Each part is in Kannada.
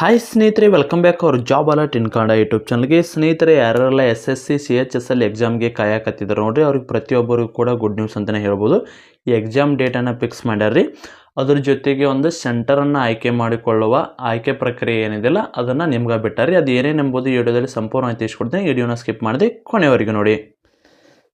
ಹಾಯ್ ಸ್ನೇಹಿತರೆ ವೆಲ್ಕಮ್ ಬ್ಯಾಕ್ ಅವ್ರ job alert in Kannada YouTube ಚಾನಲ್ಗೆ ಸ್ನೇಹಿತರೆ, ಯಾರೆಲ್ಲ S S C C H S L ಎಕ್ಸಾಮ್ಗೆ ಕಾಯಕತ್ತಿದ್ದಾರೆ ನೋಡಿರಿ, ಅವ್ರಿಗೆ ಪ್ರತಿಯೊಬ್ಬರಿಗೂ ಕೂಡ ಗುಡ್ ನ್ಯೂಸ್ ಅಂತಲೇ ಹೇಳ್ಬೋದು. ಈ ಎಕ್ಸಾಮ್ ಡೇಟನ್ನು ಫಿಕ್ಸ್ ಮಾಡ್ಯಾರ್ರಿ. ಅದ್ರ ಜೊತೆಗೆ ಒಂದು ಸೆಂಟರನ್ನು ಆಯ್ಕೆ ಮಾಡಿಕೊಳ್ಳುವ ಆಯ್ಕೆ ಪ್ರಕ್ರಿಯೆ ಏನಿದೆಯಲ್ಲ, ಅದನ್ನು ನಿಮ್ಗೆ ಬಿಟ್ಟಾರಿ ಅದು ಏನೇನೆಂಬುದು ವಿಡಿಯೋದಲ್ಲಿ ಸಂಪೂರ್ಣವಾಗಿ ತಿಳಿಸ್ಕೊಡ್ತೀನಿ. ವಿಡಿಯೋನ ಸ್ಕಿಪ್ ಮಾಡಿದೆ ಕೊನೆವರೆಗೂ ನೋಡಿ.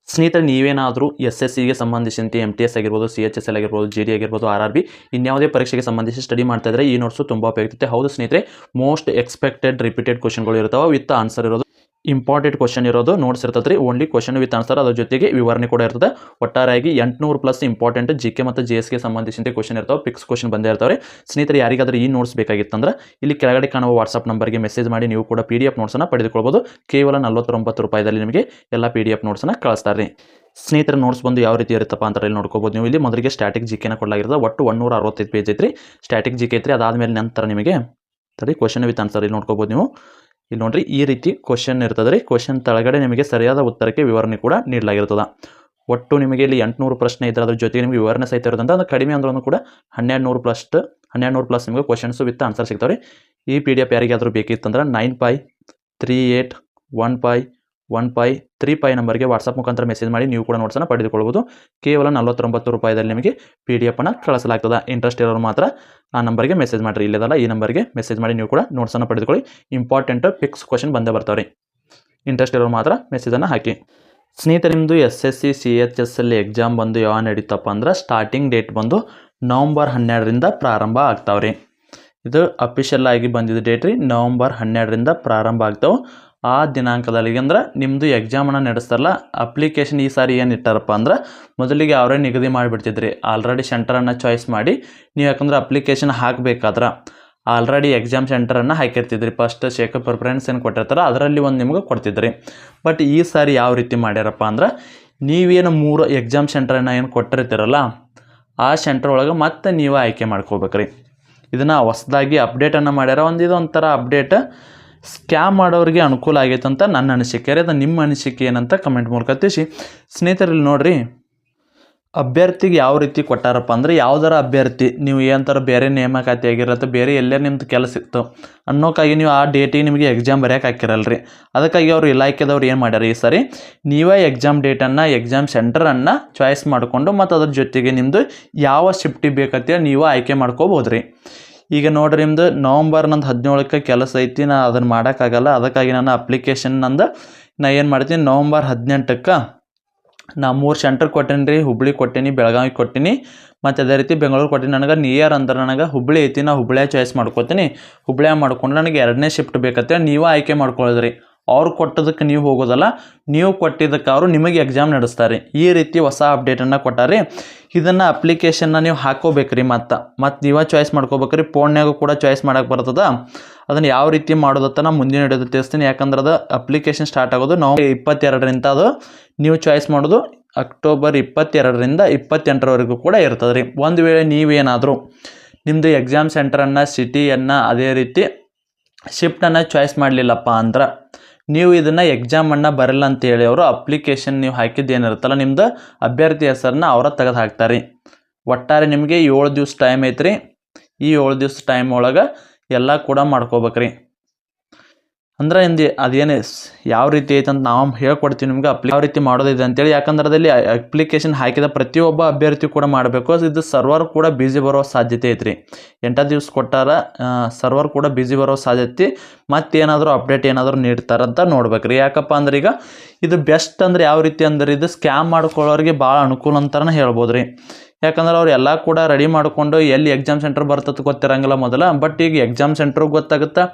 ಸ್ನೇಹಿತರೆ, ನೀವೇನಾದರೂ ಎಸ್ ಎಸ್ ಸಿಗೆ ಸಂಬಂಧಿಸಿದಂತೆ ಎಂ ಟಿ ಎಸ್ ಆಗಿರ್ಬೋದು ಸಿ ಎಚ್ ಎಸ್ ಎಲ್ ಆಗಿರ್ಬೋದು ಜಿ ಡಿ ಆಗಿರ್ಬೋದು ಆರ್ ಆರ್ ಬಿ ಇನ್ಯಾವುದೇ ಪರೀಕ್ಷೆಗೆ ಸಂಬಂಧಿಸಿ ಸ್ಟಡಿ ಮಾಡ್ತಾ ಇದ್ದರೆ ಈ ನೋಟ್ಸು ತುಂಬ ಉಪಯುಕ್ತತೆ. ಹೌದು ಸ್ನೇಹಿತರೆ ಮೋಸ್ಟ್ ಎಕ್ಸ್ಪೆಕ್ಟೆಡ್ ರಿಪೀಟೆಡ್ ಕ್ವಶನ್ಗಳು ಇರ್ತಾವೆ ವಿತ್ ಆನ್ಸರ್ ಇರೋದು ಇಂಪಾರ್ಟೆಂಟ್ ಕ್ವಶನ್ ಇರೋದು ನೋಟ್ಸ್ ಇರ್ತದೆ ರೀ. ಓನ್ಲಿ ಕ್ವಶನ್ ವಿತ್ ಆನ್ಸರ್ ಅದ್ರ ಜೊತೆಗೆ ವಿವರಣೆ ಕೂಡ ಇರ್ತದೆ. ಒಟ್ಟಾರೆಯಾಗಿ ಎಂಟುನೂರು ಪ್ಲಸ್ ಇಂಪಾರ್ಟೆಂಟ್ ಜಿ ಕೆ ಮತ್ತು ಜಿ ಎಸ್ಗೆ ಸಂಬಂಧಿಸಿದಂತೆ ಕ್ವಶನ್ ಇರ್ತಾವೆ. ಫಿಕ್ಸ್ ಕ್ವಶನ್ ಬಂದೇ ಇರ್ತಾವೆ ಸ್ನೇಹಿತರೆ, ಯಾರಿಗಾದ್ರೂ ಈ ನೋಟ್ಸ್ ಬೇಕಾಗಿತ್ತಂದ್ರೆ ಇಲ್ಲಿ ಕೆಳಗಡೆ ಕಾಣುವ ವಾಟ್ಸಪ್ ನಂಬರ್ಗೆ ಮೆಸೇಜ್ ಮಾಡಿ ನೀವು ಕೂಡ ಪಿ ಡಿ ಎಫ್ ನೋಟ್ಸನ್ನು ಪಡೆದುಕೊಳ್ಬೋದು. ಕೇವಲ ನಲ್ವತ್ತೊಂಬತ್ತು ರೂಪಾಯಿದಲ್ಲಿ ನಿಮಗೆ ಎಲ್ಲ ಪಿ ಡಿ ಎಫ್ ನೋಟ್ಸನ್ನು ಕಳಿಸ್ತಾರೆ ಸ್ನೇಹಿತರ ನೋಟ್ಸ್ ಬಂದು ಯಾವ ರೀತಿ ಇರುತ್ತಪ್ಪ ಅಂತ ಇಲ್ಲಿ ನೋಡ್ಕೋಬೋದು ನೀವು. ಇಲ್ಲಿ ಮೊದಲಿಗೆ ಸ್ಟ್ಯಾಟಿಕ್ ಜಿ ಕೆನ ಕೊಡಲಾಗಿರ್ತದೆ. ಒಟ್ಟು ಒನ್ನೂರ ಅರವತ್ತೈದು ಪೇಜ್ ಐತ್ರಿ. ಸ್ಟ್ಯಾಟಿಕ್ ಜಿ ಕೆ ಐತ್ರಿ. ಅದಾದಮೇಲೆ ನಂತರ ನಿಮಗೆ ಸರಿ ಕ್ವಶನ್ ವಿತ್ ಆನ್ಸರ್ ಇಲ್ಲಿ ನೋಡ್ಕೋಬೋದು ನೀವು. ಇಲ್ಲಿ ನೋಡ್ರಿ, ಈ ರೀತಿ ಕ್ವಶನ್ ಇರ್ತದೆ ರೀ. ಕ್ವಶನ್ ತಳಗಡೆ ನಿಮಗೆ ಸರಿಯಾದ ಉತ್ತರಕ್ಕೆ ವಿವರಣೆ ಕೂಡ ನೀಡಲಾಗಿರ್ತದೆ. ಒಟ್ಟು ನಿಮಗೆ ಇಲ್ಲಿ ಎಂಟುನೂರು ಪ್ರಶ್ನೆ ಇದ್ರೆ ಅದ್ರ ಜೊತೆಗೆ ನಿಮಗೆ ವಿವರಣೆ ಸಹಿತ ಇರೋದಂತ ಅದು ಕಡಿಮೆ ಅಂದ್ರೂ ಕೂಡ ಹನ್ನೆರಡು ನೂರು ಪ್ಲಸ್ ಹನ್ನೆರಡು ನೂರು ಪ್ಲಸ್ ನಿಮಗೆ ಕ್ವಶನ್ಸ್ ವಿತ್ ಆನ್ಸರ್ ಸಿಗ್ತಾವೆ ರೀ ಈ ಪಿ ಡಿ ಎಫ್ ಯಾರಿಗಾದರೂ ಬೇಕಿತ್ತಂದ್ರೆ nine five three eight one five one five, three five ನಂಬರ್ಗೆ ವಾಟ್ಸಪ್ ಮುಖಾಂತರ ಮೆಸೇಜ್ ಮಾಡಿ ನೀವು ಕೂಡ ನೋಟ್ಸನ್ನು ಪಡೆದುಕೊಳ್ಬೋದು ಕೇವಲ ನಲವತ್ತೊಂಬತ್ತು ರೂಪಾಯಿದಲ್ಲಿ ನಿಮಗೆ ಪಿ ಡಿ ಎಫನ್ನು ಕಳಿಸಲಾಗ್ತದೆ. ಇಂಟ್ರೆಸ್ಟ್ ಇರೋರು ಮಾತ್ರ ಆ ನಂಬರ್ಗೆ ಮೆಸೇಜ್ ಮಾಡಿರಿ. ಇಲ್ಲದಲ್ಲ, ಈ ನಂಬರ್ಗೆ ಮೆಸೇಜ್ ಮಾಡಿ ನೀವು ಕೂಡ ನೋಟ್ಸನ್ನು ಪಡೆದುಕೊಳ್ಳಿ. ಇಂಪಾರ್ಟೆಂಟ್ ಫಿಕ್ಸ್ ಕ್ವಶನ್ ಬಂದೇ ಬರ್ತಾವೆ ರೀ ಇಂಟ್ರೆಸ್ಟ್ ಇರೋರು ಮಾತ್ರ ಮೆಸೇಜನ್ನು ಹಾಕಿ. ಸ್ನೇಹಿತರೆ ನಿಮ್ಮದು S S C C H S ಅಲ್ಲಿ ಎಕ್ಸಾಮ್ ಬಂದು ಯಾವ ನಡೀತಪ್ಪ ಅಂದ್ರೆ ಸ್ಟಾರ್ಟಿಂಗ್ ಡೇಟ್ ಬಂದು ನವಂಬರ್ ಹನ್ನೆರಡರಿಂದ ಪ್ರಾರಂಭ ಆಗ್ತಾವ್ರಿ. ಇದು ಅಫಿಷಿಯಲ್ ಆಗಿ ಬಂದಿದ್ದ ಡೇಟ್ ರೀ. ನವಂಬರ್ ಹನ್ನೆರಡರಿಂದ ಪ್ರಾರಂಭ ಆಗ್ತಾವೆ. ಆ ದಿನಾಂಕದಲ್ಲಿ ಅಂದ್ರೆ ನಿಮ್ಮದು ಎಕ್ಸಾಮನ್ನು ನಡೆಸ್ತಾರಲ್ಲ ಅಪ್ಲಿಕೇಶನ್ ಈ ಸಾರಿ ಏನು ಇಟ್ಟಾರಪ್ಪ ಅಂದ್ರೆ ಮೊದಲಿಗೆ ಅವರೇ ನಿಗದಿ ಮಾಡಿಬಿಡ್ತಿದ್ರಿ. ಆಲ್ರೆಡಿ ಸೆಂಟರನ್ನು ಚಾಯ್ಸ್ ಮಾಡಿ ನೀವು ಯಾಕಂದ್ರೆ ಅಪ್ಲಿಕೇಶನ್ ಹಾಕಬೇಕಾದ್ರೆ. ಆಲ್ರೆಡಿ ಎಕ್ಸಾಮ್ ಸೆಂಟರನ್ನು ಹಾಕಿರ್ತಿದ್ರಿ. ಫಸ್ಟ್ ಶೇಕಪ್ ಪ್ರಿಫರೆನ್ಸ್ ಏನು ಕೊಟ್ಟಿರ್ತಾರೆ, ಅದರಲ್ಲಿ ಒಂದು ನಿಮ್ಗೆ ಕೊಡ್ತಿದ್ರಿ. ಬಟ್ ಈ ಸಾರಿ ಯಾವ ರೀತಿ ಮಾಡ್ಯಾರಪ್ಪ ಅಂದ್ರೆ ನೀವೇನು ಮೂರು ಎಕ್ಸಾಮ್ ಸೆಂಟರನ್ನು ಏನು ಕೊಟ್ಟಿರ್ತೀರಲ್ಲ, ಆ ಸೆಂಟರ್ ಒಳಗೆ ಮತ್ತೆ ನೀವು ಆಯ್ಕೆ ಮಾಡ್ಕೋಬೇಕ್ರಿ. ಇದನ್ನು ಹೊಸ್ದಾಗಿ ಅಪ್ಡೇಟನ್ನು ಮಾಡ್ಯಾರ. ಒಂದು ಇದೊಂಥರ ಅಪ್ಡೇಟ್ ಸ್ಕ್ಯಾಮ್ ಮಾಡೋರಿಗೆ ಅನುಕೂಲ ಆಗೈತೆ ಅಂತ ನನ್ನ ಅನಿಸಿಕೆ. ಅದು ನಿಮ್ಮ ಅನಿಸಿಕೆ ಏನಂತ ಕಮೆಂಟ್ ಮೂಲಕ ತಿಳಿಸಿ. ಸ್ನೇಹಿತರಲ್ಲಿ ನೋಡಿರಿ, ಅಭ್ಯರ್ಥಿಗೆ ಯಾವ ರೀತಿ ಕೊಟ್ಟಾರಪ್ಪ ಅಂದ್ರೆ ಯಾವ್ದಾರ ಅಭ್ಯರ್ಥಿ, ನೀವು ಏನಂತಾರ ಬೇರೆ ನೇಮಕಾತಿ ಆಗಿರತ್ತೆ, ಬೇರೆ ಎಲ್ಲೇ ನಿಮ್ದು ಕೆಲಸ ಇತ್ತು ಅನ್ನೋಕ್ಕಾಗಿ ನೀವು ಆ ಡೇಟಿಗೆ ನಿಮಗೆ ಎಕ್ಸಾಮ್ ಬರೆಯೋಕೆ ಹಾಕಿರಲ್ಲ ರೀ ಅದಕ್ಕಾಗಿ ಅವರು ಇಲಾಖೆದವ್ರು ಏನು ಮಾಡ್ಯಾರ, ಈ ಸರಿ ನೀವೇ ಎಕ್ಸಾಮ್ ಡೇಟನ್ನು ಎಕ್ಸಾಮ್ ಸೆಂಟರನ್ನು ಚಾಯ್ಸ್ ಮಾಡಿಕೊಂಡು ಮತ್ತು ಅದ್ರ ಜೊತೆಗೆ ನಿಮ್ಮದು ಯಾವ ಶಿಫ್ಟಿಗೆ ಬೇಕಂತೇಳಿ ನೀವು ಆಯ್ಕೆ ಮಾಡ್ಕೋಬೋದು ರೀ ಈಗ ನೋಡ್ರಿ ನಿಮ್ದು ನವಂಬರ್ ನಂದು ಹದಿನೇಳಕ್ಕೆ ಕೆಲಸ ಐತಿ, ನಾ ಅದನ್ನು ಮಾಡೋಕ್ಕಾಗಲ್ಲ ಅದಕ್ಕಾಗಿ ನಾನು ಅಪ್ಲಿಕೇಶನ್ ನಂದು ನಾ ಏನು ಮಾಡ್ತೀನಿ, ನವಂಬರ್ ಹದಿನೆಂಟಕ್ಕೆ ನಾ ಮೂರು ಸೆಂಟರ್ ಕೊಟ್ಟೇನಿ ರೀ, ಹುಬ್ಳಿ ಕೊಟ್ಟೀನಿ, ಬೆಳಗಾವಿ ಕೊಟ್ಟೀನಿ. ಮತ್ತು ಅದೇ ರೀತಿ ಬೆಂಗಳೂರು ಕೊಟ್ಟೀನಿ. ನನಗೆ ನಿಯರ್ ಅಂದ್ರೆ ನನಗೆ ಹುಬ್ಳಿ ಐತಿ, ನಾ ಹುಬ್ಳಿಯ ಚಾಯ್ಸ್ ಮಾಡ್ಕೊತೀನಿ. ಹುಬ್ಳಿಯ ಮಾಡ್ಕೊಂಡು ನನಗೆ ಎರಡನೇ ಶಿಫ್ಟ್ ಬೇಕಂತೇಳಿ ನೀವು ಆಯ್ಕೆ ಮಾಡ್ಕೊಳ್ಳೋದ್ರಿ ಅವ್ರು ಕೊಟ್ಟದಕ್ಕೆ ನೀವು ಹೋಗೋದಲ್ಲ, ನೀವು ಕೊಟ್ಟಿದ್ದಕ್ಕೆ ಅವರು ನಿಮಗೆ ಎಕ್ಸಾಮ್ ನಡೆಸ್ತಾರೆ. ಈ ರೀತಿ ಹೊಸ ಅಪ್ಡೇಟನ್ನು ಕೊಟ್ಟಾರೆ. ಇದನ್ನು ಅಪ್ಲಿಕೇಶನ್ನ ನೀವು ಹಾಕೋಬೇಕ್ರಿ ಮತ್ತು. ಮತ್ತು ನೀವ ಚಾಯ್ಸ್ ಮಾಡ್ಕೋಬೇಕ್ರಿ. ಫೋನ್ಯಾಗೂ ಕೂಡ ಚಾಯ್ಸ್ ಮಾಡೋಕೆ ಬರ್ತದ. ಅದನ್ನು ಯಾವ ರೀತಿ ಮಾಡೋದತ್ತ ನಾನು ಮುಂದಿನ ಹಿಡಿದು ತಿಳಿಸ್ತೀನಿ. ಯಾಕಂದ್ರೆ ಅದು ಅಪ್ಲಿಕೇಶನ್ ಸ್ಟಾರ್ಟ್ ಆಗೋದು ನಾವು ಇಪ್ಪತ್ತೆರಡರಿಂದ ಅದು ನೀವು ಚಾಯ್ಸ್ ಮಾಡೋದು ಅಕ್ಟೋಬರ್ ಇಪ್ಪತ್ತೆರಡರಿಂದ ಇಪ್ಪತ್ತೆಂಟರವರೆಗೂ ಕೂಡ ಇರ್ತದೆ ರೀ ಒಂದು ವೇಳೆ ನೀವೇನಾದರೂ ನಿಮ್ಮದು ಎಕ್ಸಾಮ್ ಸೆಂಟರನ್ನು ಸಿಟಿಯನ್ನು ಅದೇ ರೀತಿ ಶಿಫ್ಟನ್ನು ಚಾಯ್ಸ್ ಮಾಡಲಿಲ್ಲಪ್ಪ ಅಂದ್ರೆ ನೀವು ಇದನ್ನು ಎಕ್ಸಾಮನ್ನು ಬರಲ್ಲ ಅಂತೇಳಿ ಅವರು ಅಪ್ಲಿಕೇಶನ್ ನೀವು ಹಾಕಿದ್ದು ಏನಿರುತ್ತಲ್ಲ, ನಿಮ್ದು ಅಭ್ಯರ್ಥಿ ಹೆಸರನ್ನ ಅವರ ತೆಗೆದು ಹಾಕ್ತಾರೆ. ಒಟ್ಟಾರೆ ನಿಮಗೆ ಏಳು ದಿವ್ಸ ಟೈಮ್ ಐತ್ರಿ. ಈ ಏಳು ದಿವ್ಸ ಟೈಮ್ ಒಳಗೆ ಎಲ್ಲ ಕೂಡ ಮಾಡ್ಕೋಬೇಕ್ರಿ. ಅಂದ್ರೆ ಇಂದು ಅದೇನೇ ಯಾವ ರೀತಿ ಐತೆ ಅಂತ ನಾವು ಹೇಳ್ಕೊಡ್ತೀವಿ ನಿಮ್ಗೆ ಅಪ್ಲಿ ಯಾವ ರೀತಿ ಮಾಡೋದಿದೆ ಅಂತೇಳಿ. ಯಾಕಂದ್ರೆ ಅದರಲ್ಲಿ ಅಪ್ಲಿಕೇಶನ್ ಹಾಕಿದ ಪ್ರತಿಯೊಬ್ಬ ಅಭ್ಯರ್ಥಿ ಕೂಡ ಮಾಡಬೇಕು. ಇದು ಸರ್ವರ್ ಕೂಡ ಬಿಸಿ ಬರೋ ಸಾಧ್ಯತೆ ಐತ್ರಿ. ಎಂಟ ದಿವ್ಸ ಕೊಟ್ಟಾರ ಸರ್ವರ್ ಕೂಡ ಬಿಸಿ ಬರೋ ಸಾಧ್ಯತೆ, ಮತ್ತೇನಾದರೂ ಅಪ್ಡೇಟ್ ಏನಾದರೂ ನೀಡ್ತಾರಂತ ನೋಡ್ಬೇಕ್ರಿ. ಯಾಕಪ್ಪ ಅಂದ್ರೆ ಈಗ ಇದು ಬೆಸ್ಟ್ ಅಂದ್ರೆ ಯಾವ ರೀತಿ ಅಂದ್ರೆ ಇದು ಸ್ಕ್ಯಾಮ್ ಮಾಡ್ಕೊಳ್ಳೋರಿಗೆ ಭಾಳ ಅನುಕೂಲ ಅಂತಾನೆ ಹೇಳ್ಬೋದು ರೀ ಯಾಕಂದ್ರೆ ಅವ್ರು ಎಲ್ಲ ಕೂಡ ರೆಡಿ ಮಾಡಿಕೊಂಡು ಎಲ್ಲಿ ಎಕ್ಸಾಮ್ ಸೆಂಟರ್ ಬರ್ತದೆ ಗೊತ್ತಿರಂಗಿಲ್ಲ ಮೊದಲ ಬಟ್ ಈಗ ಎಕ್ಸಾಮ್ ಸೆಂಟ್ರು ಗೊತ್ತಾಗುತ್ತೆ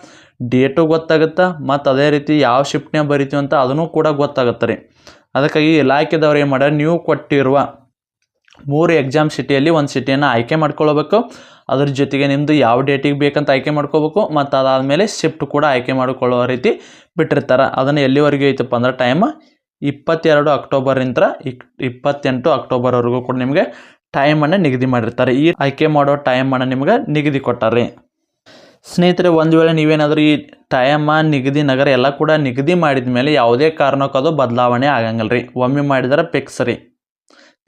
ಡೇಟು ಗೊತ್ತಾಗುತ್ತೆ, ಮತ್ತು ಅದೇ ರೀತಿ ಯಾವ ಶಿಫ್ಟ್ನೇ ಬರಿತೀವಿ ಅಂತ ಅದನ್ನು ಕೂಡ ಗೊತ್ತಾಗುತ್ತೆ ರೀ. ಅದಕ್ಕಾಗಿ ಇಲಾಖೆದವ್ರು ಏನು ಮಾಡ್ಯಾರ, ನೀವು ಕೊಟ್ಟಿರುವ ಮೂರು ಎಕ್ಸಾಮ್ ಸಿಟಿಯಲ್ಲಿ ಒಂದು ಸಿಟಿಯನ್ನು ಆಯ್ಕೆ ಮಾಡ್ಕೊಳ್ಬೇಕು. ಅದ್ರ ಜೊತೆಗೆ ನಿಮ್ಮದು ಯಾವ ಡೇಟಿಗೆ ಬೇಕಂತ ಆಯ್ಕೆ ಮಾಡ್ಕೋಬೇಕು ಮತ್ತು ಅದಾದಮೇಲೆ ಶಿಫ್ಟ್ ಕೂಡ ಆಯ್ಕೆ ಮಾಡಿಕೊಳ್ಳೋ ರೀತಿ ಬಿಟ್ಟಿರ್ತಾರೆ. ಅದನ್ನು ಎಲ್ಲಿವರೆಗೂ ಐತಪ್ಪ ಅಂದ್ರೆ ಟೈಮ್ ಇಪ್ಪತ್ತೆರಡು ಅಕ್ಟೋಬರಿಂದ ಇಕ್, ಇಪ್ಪತ್ತೆಂಟು ಅಕ್ಟೋಬರ್ವರೆಗೂ ಕೂಡ ನಿಮಗೆ ಟೈಮನ್ನು ನಿಗದಿ ಮಾಡಿರ್ತಾರೆ. ಈ ಆಯ್ಕೆ ಮಾಡೋ ಟೈಮನ್ನು ನಿಮ್ಗೆ ನಿಗದಿ ಕೊಟ್ಟಾರೆ. ಸ್ನೇಹಿತರೆ, ಒಂದು ವೇಳೆ ನೀವೇನಾದರೂ ಈ ಟೈಮ ನಿಗದಿ ನಗರ ಎಲ್ಲ ಕೂಡ ನಿಗದಿ ಮಾಡಿದ ಮೇಲೆ ಯಾವುದೇ ಕಾರಣಕ್ಕೂ ಅದು ಬದಲಾವಣೆ ಆಗಂಗಿಲ್ಲ ರೀ ಒಮ್ಮೆ ಮಾಡಿದ್ರೆ ಫಿಕ್ಸ್ ರೀ.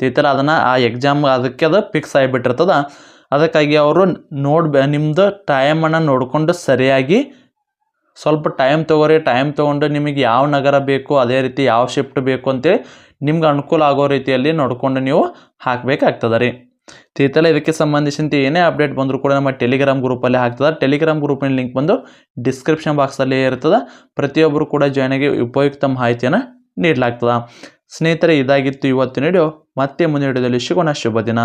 ತೀತರ ಅದನ್ನು ಆ ಎಕ್ಸಾಮ್ ಅದಕ್ಕೆ ಅದು ಫಿಕ್ಸ್ ಆಗಿಬಿಟ್ಟಿರ್ತದ. ಅದಕ್ಕಾಗಿ ಅವರು ನೋಡಿ ನಿಮ್ಮದು ಟೈಮನ್ನು ನೋಡಿಕೊಂಡು ಸರಿಯಾಗಿ ಸ್ವಲ್ಪ ಟೈಮ್ ತೊಗೋರಿ. ಟೈಮ್ ತೊಗೊಂಡು ನಿಮಗೆ ಯಾವ ನಗರ ಬೇಕು, ಅದೇ ರೀತಿ ಯಾವ ಶಿಫ್ಟ್ ಬೇಕು ಅಂತೇಳಿ ನಿಮ್ಗೆ ಅನುಕೂಲ ಆಗೋ ರೀತಿಯಲ್ಲಿ ನೋಡಿಕೊಂಡು ನೀವು ಹಾಕಬೇಕಾಗ್ತದೆ ರೀ. ತೀತಲ ಇದಕ್ಕೆ ಸಂಬಂಧಿಸಿದಂತೆ ಏನೇ ಅಪ್ಡೇಟ್ ಬಂದರೂ ಕೂಡ ನಮ್ಮ ಟೆಲಿಗ್ರಾಮ್ ಗ್ರೂಪಲ್ಲಿ ಹಾಕ್ತದೆ. ಟೆಲಿಗ್ರಾಮ್ ಗ್ರೂಪಿನ ಲಿಂಕ್ ಬಂದು ಡಿಸ್ಕ್ರಿಪ್ಷನ್ ಬಾಕ್ಸಲ್ಲಿ ಇರ್ತದೆ. ಪ್ರತಿಯೊಬ್ಬರು ಕೂಡ ಜಾಯ್ನ್ ಆಗಿ ಉಪಯುಕ್ತ ಮಾಹಿತಿಯನ್ನು ನೀಡಲಾಗ್ತದೆ. ಸ್ನೇಹಿತರೆ, ಇದಾಗಿತ್ತು ಇವತ್ತಿನ ವಿಡಿಯೋ ಮತ್ತೆ ಮುಂದಿನ ವಿಡಿಯೋದಲ್ಲಿ ಶುಭ ದಿನ.